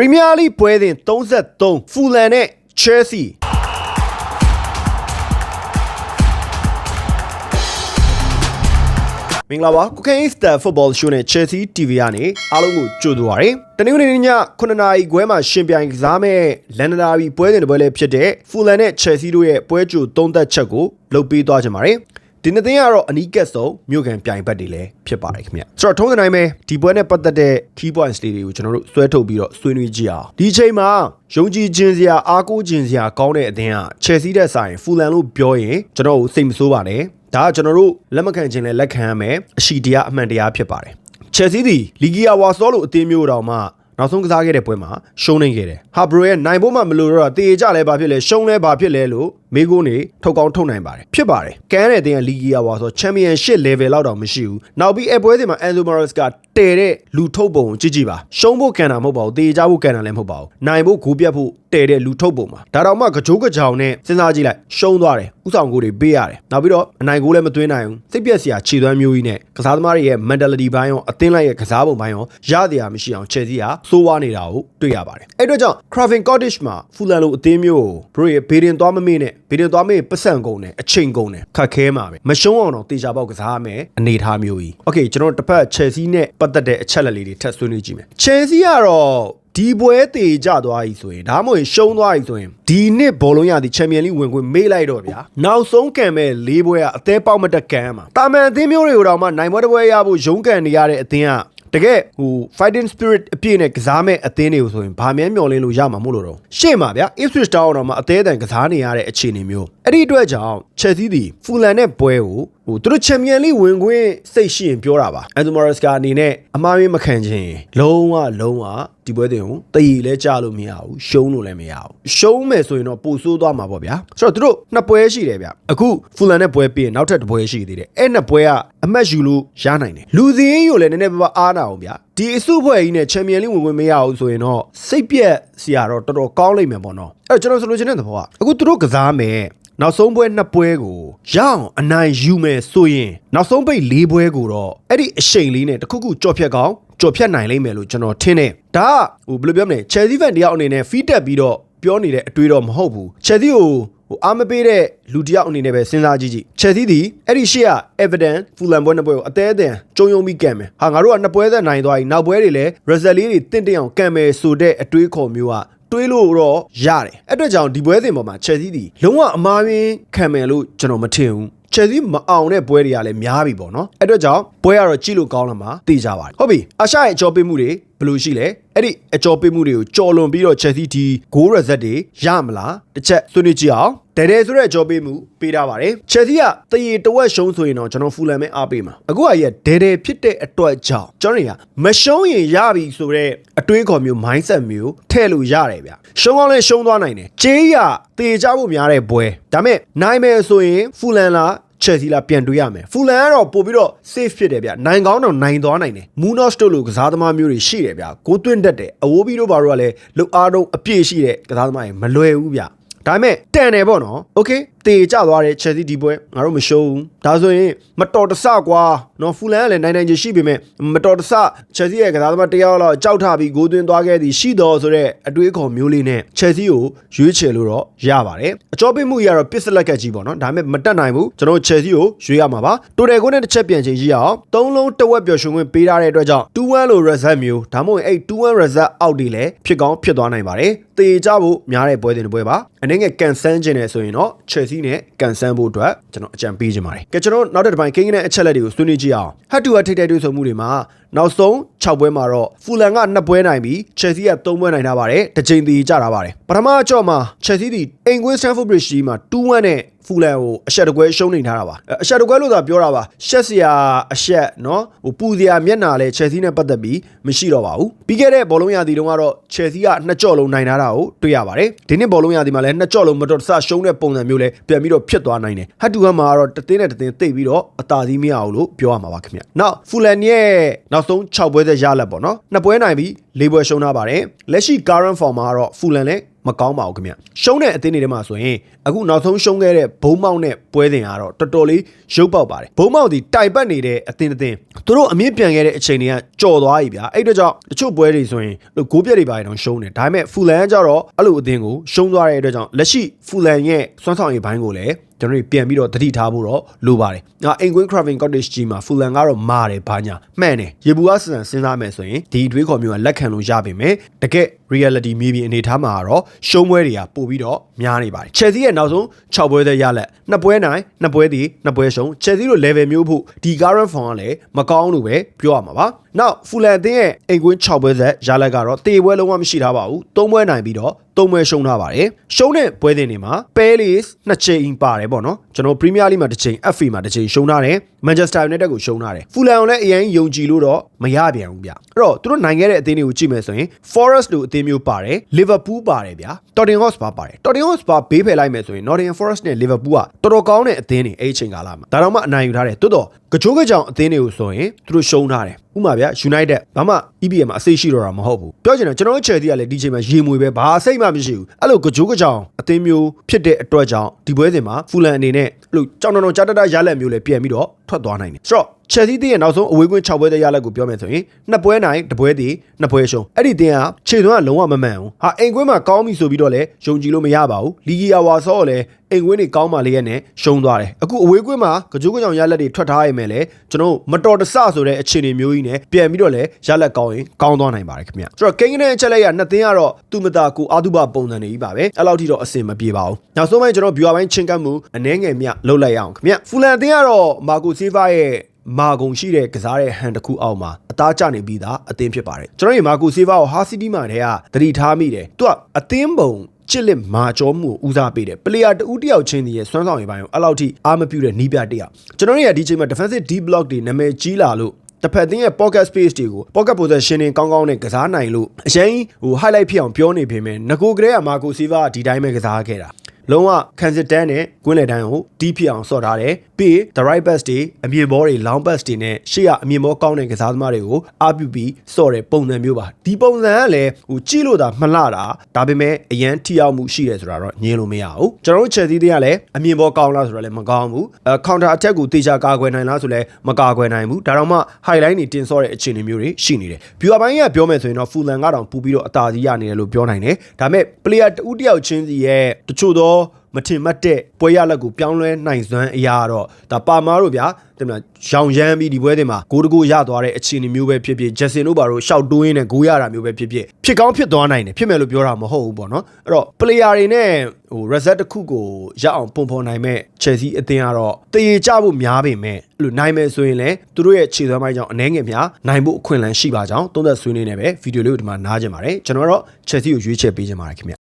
ပရီးမီးယားလိပွဲစဉ်33ဖူလန်နဲ့ Chelsea မင်္ဂလာပါကုကင်းစတာဖုတ်ဘောရှိုးနဲ့ Chelsea TV ကနေအားလုံးကိုကြိုဆိုပါရစေ။တနင်္ဂနွေနေ့ည9:00နာရီခွဲမှာရှင်ပြိုင်ကစားမဲ့လန်ဒနာဘီပွဲစဉ်တစ်ပွဲလေးဖြစ်တဲ့ဖူလန်နဲ့ Chelsea တို့ရဲ့ပွဲကြိုသုံးသက်ချက်ကိုလုပ်ပေးသွားကြပါမယ်။ ဒီနေ့သင်းကတော့အနီးကပ်ဆုံးမြို့ကန်ပြိုင်ဘက်တွေလည်းဖြစ်ပါတယ်ခင်ဗျ။ဆိုတော့ထုံးစံတိုင်းပဲဒီပွဲနဲ့ပတ်သက်တဲ့ key points လေးတွေကိုကျွန်တော်တို့ဆွဲထုတ်ပြီးတော့ဆွေးနွေးကြည့်အောင်။ဒီအချိန်မှာယုံကြည်ခြင်းစရာအားကိုးခြင်းစရာကောင်းတဲ့အသင်းက Chelsea တဲ့ဆိုင်ဖူလန်လို့ပြောရင်ကျွန်တော်တို့စိတ်မဆိုးပါနဲ့။ဒါကကျွန်တော်တို့လက်မခံခြင်းနဲ့လက်ခံရမယ်အရှိတရားအမှန်တရားဖြစ်ပါတယ်။ Chelsea ဒီလီဂီယာဝါဆောလိုအသင်းမျိုးတော်မှာနောက်ဆုံးကစားခဲ့တဲ့ပွဲမှာရှုံးနေခဲ့တယ်။ဟာဘရိုရဲ့နိုင်ဖို့မှမလိုတော့တေကြလဲဘာဖြစ်လဲရှုံးလဲဘာဖြစ်လဲလို့ မေးခွန်းနေထုတ်ကောင်းထုတ်နိုင်ပါတယ်။ဖြစ်ပါတယ်။ကန်းတဲ့အသင်းကလီဂီယာဝါဆိုချန်ပီယံရှစ် level လောက်တောင်မရှိဘူး။နောက်ပြီးအပွဲစဉ်မှာအန်ဇိုမာရက်စ်ကတဲတဲ့လူထုတ်ပုံကိုကြည့်ကြည့်ပါ။ရှုံးဖို့ကန်တာမဟုတ်ပါဘူး။တေကြဖို့ကန်တာလည်းမဟုတ်ပါဘူး။နိုင်ဖို့ဂိုးပြတ်ဖို့တဲတဲ့လူထုတ်ပုံမှာဒါတော့မှကကြိုးကကြောင်နဲ့စဉ်းစားကြည့်လိုက်ရှုံးသွားတယ်။ဥဆောင်ကိုတွေပေးရတယ်။နောက်ပြီးတော့အနိုင်ကိုလည်းမသွင်းနိုင်ဘူး။စိတ်ပြက်စရာခြေသွမ်းမျိုးကြီးနဲ့ကစားသမားတွေရဲ့ mentality ဘိုင်းရောအသင်းလိုက်ရဲ့ကစားပုံဘိုင်းရောရတရားမရှိအောင် Chelsea ကစိုးဝါးနေတာကိုတွေ့ရပါတယ်။အဲ့တော့ကြောင့် Craven Cottage မှာဖူလန်လိုအသင်းမျိုးကိုဘရိုရဲ့ဘေဒင်သွားမမေ့နဲ့ ဘေဒင်သွားမေ့ပတ်စံကုန်နဲ့အချိန်ကုန်နဲ့ခတ်ခဲမှာပဲမရှုံးအောင်တော့တေချာပေါက်ကစားရမယ်အနေထားမျိုးကြီး။ Okay ကျွန်တော်တစ်ဖက် Chelsea နဲ့ပတ်သက်တဲ့အချက်လက်လေးတွေထပ်ဆွေးနွေးကြည့်မယ်။ Chelsea ကတော့ဒီပွဲတေကြသွားပြီဆိုရင်ဒါမှမဟုတ်ရှုံးသွားပြီဆိုရင်ဒီနှစ်ဘောလုံးရသည်ချန်ပီယံလိဝင်ခွင့်မေးလိုက်တော့ဗျာနောက်ဆုံးကံမဲ့၄ပွဲကအသေးပေါက်မတက်ကံမှာတာမန်အသင်းမျိုးတွေကိုတော့မှနိုင်ပွဲတစ်ပွဲရဖို့ရုန်းကန်နေရတဲ့အသင်းက တကယ်ဟို fighting spirit အပြည့်နဲ့ကစားမဲ့အသင်းတွေကိုဆိုရင်ဗာမြဲမျောလင်းလို့ရမှာမို့လို့တော့ရှေ့မှာဗျာ Ipswich Town တော့မှအသေးအတန်ကစားနေရတဲ့အခြေအနေမျိုးအဲ့ဒီအတွက်ကြောင့် Chelsea သည်ဖူလန်နဲ့ပွဲကိုဟို သူတို့ချန်ပီယံလိဝင်ခွင့်စိတ်ရှိရင်ပြောတာပါအန်တိုမာရက်စ်ကအနေနဲ့အမှားရင်းမခံခြင်းလုံးဝလုံးဝဒီပွဲတင်ကိုတည်ရလဲကြလို့မရဘူးရှုံးလို့လည်းမရဘူးရှုံးမယ်ဆိုရင်တော့ပိုဆိုးသွားမှာပေါ့ဗျာဆိုတော့သူတို့နှစ်ပွဲရှိတယ်ဗျအခုဖူလန်နဲ့ပွဲပြီးရင်နောက်ထပ်တစ်ပွဲရှိသေးတယ်အဲ့နှစ်ပွဲကအမတ်ယူလို့ရနိုင်တယ်လူစင်းကိုလည်းနည်းနည်းပါးပါးအားနာအောင်ဗျာဒီအစုဖွဲ့ကြီးနဲ့ချန်ပီယံလိဝင်ခွင့်မရဘူးဆိုရင်တော့စိတ်ပြက်စရာတော့တော်တော်ကောင်းလိမ့်မယ်ပေါ့နော်အဲ့တော့ကျွန်တော်ဆိုလိုချင်တဲ့သဘောကအခုသူတို့ကစားမယ် နောက်ဆုံးပွဲနှစ်ပွဲကိုရအောင်အနိုင်ယူမယ်ဆိုရင်နောက်ဆုံးပိတ်၄ပွဲကိုတော့အဲ့ဒီအရှိန်လေးနဲ့တခုခုကြော်ဖြတ်ကောင်းကြော်ဖြတ်နိုင်လိမ့်မယ်လို့ကျွန်တော်ထင်တယ်ဒါကဟိုဘယ်လိုပြောမလဲ Chelsea fan တယောက်အနေနဲ့ feed တက်ပြီးတော့ပြောနေတဲ့အတွေးတော့မဟုတ်ဘူး Chelsea ကိုဟိုအားမပေးတဲ့လူတယောက်အနေနဲ့ပဲစဉ်းစားကြည့်ကြည့် Chelsea ဒီအဲ့ဒီရှေ့က Evidence Fulham ပွဲနှစ်ပွဲကိုအသေးအတန်ကြုံယုံပြီးကံမယ်ဟာငါတို့ကနှစ်ပွဲသက်နိုင်သွားပြီနောက်ပွဲတွေလည်း result လေးတွေတင့်တင့်အောင်ကံမယ်ဆိုတဲ့အတွေးခေါ်မျိုးက တွေးလို့တော့ရတယ်အဲ့အတွက်ကြောင့်ဒီပွဲစဉ်ပေါ်မှာ Chelsea ဒီလုံးဝအမားရင်းခံမယ်လို့ကျွန်တော်မထင်ဘူး Chelsea မအောင်တဲ့ပွဲတွေကလည်းများပြီပေါ့နော်အဲ့အတွက်ကြောင့်ပွဲကတော့ကြည့်လို့ကောင်းလာမှာသိကြပါတယ်ဟုတ်ပြီအာရှရဲ့အကျော်ပေးမှုတွေဘယ်လိုရှိလဲအဲ့ဒီအကျော်ပေးမှုတွေကိုကြော်လွန်ပြီးတော့ Chelsea ဒီ goal result တွေရမလားတစ်ချက်ဆွေးနွေးကြည့်အောင် ဒဲဒဲဆိုတဲ့အကျော်ပေးမှုပေးထားပါတယ် Chelsea ကတရေတဝက်ရှုံးဆိုရင်တော့ကျွန်တော်ဖူလန်မဲအားပေးမှာအခုကရဲ့ဒဲဒဲဖြစ်တဲ့အတွက်ကြောင့်ကျွန်တော်တွေကမရှုံးရင်ရပြီဆိုတဲ့အတွေးခေါ်မျိုး mindset မျိုးထည့်လို့ရတယ်ဗျရှုံးအောင်လဲရှုံးသွားနိုင်တယ်ကြေးရတေကြဖို့များတဲ့ပွဲဒါမဲ့နိုင်မယ်ဆိုရင်ဖူလန်လား Chelsea လာပြန်တွေးရမယ်ဖူလန်ကတော့ပို့ပြီးတော့ safe ဖြစ်တယ်ဗျနိုင်ကောင်းတော့နိုင်သွားနိုင်တယ်မူနော့စ်တို့လိုကစားသမားမျိုးတွေရှိတယ်ဗျကိုသွင်းတတ်တယ်အဝိုးပြီးတော့ဘာလို့ကလဲလုတ်အားတော့အပြည့်ရှိတဲ့ကစားသမားတွေမလွယ်ဘူးဗျ ဒါပေမဲ့တန်တယ်ပေါ့နော်။ Okay တေကျသွားတဲ့ Chelsea ဒီပွဲငါတို့မရှုံးဘူး။ဒါဆိုရင်မတော်တဆကွာ။နော်ဖူလန်ကလည်းနိုင်နိုင်ချေရှိပေမဲ့မတော်တဆ Chelsea ရဲ့ကစားသမားတယောက်လောက်ကြောက်ထပြီးဂိုးသွင်းသွားခဲ့သည်ရှိတော်ဆိုတဲ့အတွေးခေါ်မျိုးလေးနဲ့ Chelsea ကိုရွေးချယ်လို့တော့ရပါတယ်။အကြောပေးမှုကြီးကတော့ပစ္စလက်ကကြီးပေါ့နော်။ဒါပေမဲ့မတက်နိုင်ဘူး။ကျွန်တော် Chelsea ကိုရွေးရမှာပါ။တိုတယ်ကိုနဲ့တစ်ချက်ပြန်ချိန်ကြီးရအောင်။သုံးလုံးတဝက်ပျော်ရွှင်ခွင့်ပေးထားတဲ့အတွက်ကြောင့်2-1လို result မျိုးဒါမှမဟုတ်အဲ့2-1 result အောက်တွေလည်းဖြစ်ကောင်းဖြစ်သွားနိုင်ပါတယ်။တေချဖို့များတဲ့ပွဲစဉ်တစ်ပွဲပါ အနေငယ်ကန်ဆန်းခြင်းနဲ့ဆိုရင်တော့ Chelsea နဲ့ကန်ဆန်းဖို့အတွက်ကျွန်တော်အကြံပေးခြင်းပါတယ်ကဲကျွန်တော်နောက်တစ်ပိုင်းကိန်းနဲ့အချက်လက်တွေကိုဆွေးနွေးကြည့်အောင်ဟတ်တူဟတ်ထိတ်တဲ့တွေ့ဆုံမှုတွေမှာ နောက်ဆုံး6ပွဲမှာတော့ဖူလန်က2ပွဲနိုင်ပြီး Chelsea က3ပွဲနိုင်ထားပါတယ်တစ်ချိန်တည်ကြတာပါတယ်ပထမအကြော့မှာ Chelsea ဒီအင်ကွင်း Stamford Bridge ကြီးမှာ2-1နဲ့ဖူလန်ကိုအရှက်တကွဲရှုံးနေထားတာပါအရှက်တကွဲလို့သာပြောတာပါရှက်စရာအရှက်နော်ဟိုပူစရာမျက်နာလဲ Chelsea နဲ့ပတ်သက်ပြီးမရှိတော့ပါဘူးပြီးခဲ့တဲ့ဘောလုံးရာသီတုန်းကတော့ Chelsea ကနှစ်ကြော့လုံးနိုင်ထားတာကိုတွေ့ရပါတယ်ဒီနှစ်ဘောလုံးရာသီမှာလည်းနှစ်ကြော့လုံးမတော်တဆရှုံးတဲ့ပုံစံမျိုးလဲပြန်ပြီးတော့ဖြစ်သွားနိုင်တယ်ဟတ်တူဟမ်မှာကတော့တသိန်းနဲ့တသိန်းသိပ်ပြီးတော့အသာစီးမရအောင်လို့ပြောရမှာပါခင်ဗျနောက်ဖူလန်ရဲ့နောက်ဆုံး6ပွဲသက်ရလက်ပေါ့နော်နှစ်ပွဲနိုင်ပြီး၄ပွဲရှုံးထားပါတယ်လက်ရှိ current form မှာကတော့ဖူလန်နဲ့မကောင်းပါဘူးခင်ဗျရှုံးတဲ့အသင်းတွေထဲမှာဆိုရင်အခုနောက်ဆုံးရှုံးခဲ့တဲ့ဘုံမောက်နဲ့ပွဲစဉ်ကတော့တော်တော်လေးရုပ်ပေါက်ပါတယ်ဘုံမောက်ဒီတိုက်ပတ်နေတဲ့အသင်းတစ်သင်းသူတို့အမြင့်ပြန်ခဲ့တဲ့အချိန်တွေကကြော်သွားပြီဗျာအဲ့တော့ကြောင့်တချို့ပွဲတွေဆိုရင်လို့ဂိုးပြက်တွေပါရင်တော့ရှုံးတယ်ဒါပေမဲ့ဖူလန်ကကြတော့အဲ့လိုအသင်းကိုရှုံးသွားတဲ့အတွက်ကြောင့်လက်ရှိဖူလန်ရဲ့စွမ်းဆောင်ရည်ဘိုင်းကိုလည်း ကျွန်တော်တို့ပြန်ပြီးတော့တတိထားဖို့တော့လိုပါတယ်။ငါအိမ်ကွင်း Craven Cottage ကြီးမှာဖူလန်ကတော့မာတယ်ဘာညာမှန်တယ်။ရေဘူးကစစံစဉ်းစားမယ်ဆိုရင်ဒီအတွေးခေါ်မျိုးကလက်ခံလို့ရပါမယ်။တကယ် reality မြေပြင်အနေထားမှာကတော့ရှုံးပွဲတွေကပို့ပြီးတော့များနေပါတယ်။ Chelsea ရဲ့နောက်ဆုံး6ပွဲသက်ရလက်နှစ်ပွဲနိုင်နှစ်ပွဲသည်နှစ်ပွဲရှုံး Chelsea တို့ level မျိုးဖို့ဒီ current form ကလည်းမကောင်းလို့ပဲပြောရမှာပါ။နောက်ဖူလန်အသင်းရဲ့အိမ်ကွင်း6ပွဲသက်ရလက်ကတော့တေပွဲလုံးဝမရှိထားပါဘူး။၃ပွဲနိုင်ပြီးတော့၃ပွဲရှုံးထားပါတယ်။ရှုံးတဲ့ပွဲစဉ်တွေမှာ Palace နှစ်ချိန်ပါတယ်ပေါ့နော်။ကျွန်တော် Premier League မှာတစ်ချိန် FA မှာတစ်ချိန်ရှုံးထားတယ်။ Manchester United ကိုရှုံးထားတယ်။ဖူလန်ကိုလည်းအရင်ယုံကြည်လို့တော့မရပြန်ဘူးဗျ။အဲ့တော့သူတို့နိုင်ခဲ့တဲ့အသင်းတွေကိုကြည့်မယ်ဆိုရင် Forest လို့အသင်းမျိုးပါတယ်။ Liverpool ပါတယ်ဗျာ။ Tottenham Hotspur ပါတယ်။ Tottenham Hotspur ဘေးဖယ်လိုက်မယ်ဆိုရင် Nottingham Forest နဲ့ Liverpool ကတော်တော်ကောင်းတဲ့အသင်းတွေအဲ့ဒီချိန်ကာလမှာဒါတော့မှအနိုင်ယူထားတယ်။တိုးတော့ကကြိုးကကြောင်အသင်းတွေကိုဆိုရင်သူတို့ရှုံးထားတယ်။ဥပမာဗျာ United ဘာမှ EPL မှာအစိတ်ရှိတော့တာမဟုတ်ဘူးပြောချင်တယ်ကျွန်တော်တို့ Chelsea ကလည်းဒီချိန်မှာရေမွေပဲဘာအစိတ်မှမရှိဘူးအဲ့လိုကကြိုးကကြောင်အသင်းမျိုးဖြစ်တဲ့အတွက်ကြောင့်ဒီပွဲစဉ်မှာဖူလန်အနေနဲ့အဲ့လိုကြောင်တောင်ကြားတတရလက်မျိုးလည်းပြန်ပြီးတော့ ထွက်သွား နိုင်တယ်ဆိုတော့ Chelsea တင်းရဲ့နောက်ဆုံးအဝေးကွင်း6ပွဲတဲ့ရလက်ကိုပြောမယ်ဆိုရင်နှစ်ပွဲနိုင်တစ်ပွဲတည်နှစ်ပွဲရှုံးအဲ့ဒီတင်းကခြေသွန်းကလုံးဝမမှန်ဘူးဟာအိမ်ကွင်းမှာကောင်းပြီဆိုပြီးတော့လည်းယုံကြည်လို့မရပါဘူးလီဂီယာဝါဆော့လည်းအိမ်ကွင်းတွေကောင်းပါလေရဲ့နဲ့ရှုံးသွားတယ်အခုအဝေးကွင်းမှာကကြိုးကကြောင်ရလက်တွေထွက်ထားရမယ်လေကျွန်တော်မတော်တဆဆိုတဲ့အခြေအနေမျိုးကြီးနဲ့ပြန်ပြီးတော့လည်းရလက်ကောင်းရင်ကောင်းသွားနိုင်ပါတယ်ခင်ဗျဆိုတော့ကိန်းကနေအချက်လိုက်ရနှစ်သင်းကတော့သူမတာကိုအာတုဘပုံစံတွေကြီးပါပဲအဲ့လောက်ထိတော့အဆင်မပြေပါဘူးနောက်ဆုံးပိုင်းကျွန်တော် viewer ပိုင်းချင်းကပ်မှုအနှဲငယ်မြလှုပ်လိုက်ရအောင်ခင်ဗျဖူလန်အသင်းကတော့မာကိုစီဗာရဲ့ မာဂုံရှိတဲ့ကစားတဲ့ဟန်တစ်ခုအောက်မှာအသားကျနေပြီးသားအသင်းဖြစ်ပါတယ်ကျွန်တော်ဒီမာကိုစီဗာကိုဟာစီတီမှာတည်းကသတိထားမိတယ်သူကအသင်းပုံချစ်လက်မာကျော်မှုကိုဦးစားပေးတယ်ပလေယာတဦးတယောက်ချင်းစီရဲ့စွမ်းဆောင်ရည်ပိုင်းကိုအဲ့လောက်ထိအားမပြုတဲ့နီးပြတယောက်ကျွန်တော်တို့ရဲ့ဒီချိန်မှာ defensive deep block တွေနာမည်ကြီးလာလို့တစ်ဖက်တင်းရဲ့ pocket space တွေကို pocket possession တွေကောင်းကောင်းနဲ့ကစားနိုင်လို့အရင်ဟို highlight ဖြစ်အောင်ပြောနေပေမဲ့ငကိုကလေးကမာကိုစီဗာကဒီတိုင်းပဲကစားခဲ့တာ လုံးဝခံစစ်တန်းနဲ့ကွင်းလယ်တန်းကိုတီးဖြစ်အောင်ဆော့ထားတယ်ပြီး the right pass တွေအမြင်ဘောတွေ long pass တွေနဲ့ရှေ့ကအမြင်ဘောကောင်းတဲ့ကစားသမားတွေကိုအားပြုပြီးဆော့တဲ့ပုံစံမျိုးပါဒီပုံစံကလည်းဟိုကြည့်လို့သာမလှတာဒါပေမဲ့အရန်ထိရောက်မှုရှိတယ်ဆိုတာတော့ညင်းလို့မရဘူးကျွန်တော်တို့ Chelsea တွေကလည်းအမြင်ဘောကောင်းလားဆိုတော့လည်းမကောင်းဘူးအဲ counter attack ကိုတေချာကာကွယ်နိုင်လားဆိုလည်းမကာကွယ်နိုင်ဘူးဒါတော့မှ highlight တွေတင်ဆော့တဲ့အခြေအနေမျိုးတွေရှိနေတယ် viewer ဘိုင်းကပြောမယ်ဆိုရင်တော့ Fulham ကတော့ပူပြီးတော့အသာစီးရနေတယ်လို့ပြောနိုင်တယ်ဒါပေမဲ့ player တဦးတယောက်ချင်းစီရဲ့တချို့သော မထင်မှတ်တဲ့ပွဲရလက်ကိုပြောင်းလဲနိုင်စွမ်းအရာတော့ဒါပါမားတို့ဗျာတင်မလားရောင်ရမ်းပြီးဒီပွဲတွေမှာဂိုးတကူရသွားတဲ့အခြေအနေမျိုးပဲဖြစ်ဖြစ်ဂျက်ဆင်တို့ဘာလို့ရှောက်တိုးရင်းနဲ့ဂိုးရတာမျိုးပဲဖြစ်ဖြစ်ဖြစ်ကောင်းဖြစ်သွားနိုင်တယ်ဖြစ်မယ်လို့ပြောတာမဟုတ်ဘူးပေါ့နော်အဲ့တော့ player တွေနဲ့ဟို reset တစ်ခုကိုရအောင်ပုံဖော်နိုင်မဲ့ Chelsea အသင်းကတော့တရေကြဖို့များပေမဲ့အဲ့လိုနိုင်မယ်ဆိုရင်လည်းသူတို့ရဲ့ခြေသွမ်းပိုင်းကြောင့်အနှဲငယ်များနိုင်ဖို့အခွင့်အလမ်းရှိပါကြောင်းသုံးသက်ဆွေးနွေးနေပဲဗီဒီယိုလေးကိုဒီမှာနားကြပါတယ်ကျွန်တော်ကတော့ Chelsea ကိုရွေးချယ်ပေးချင်ပါတယ်ခင်ဗျ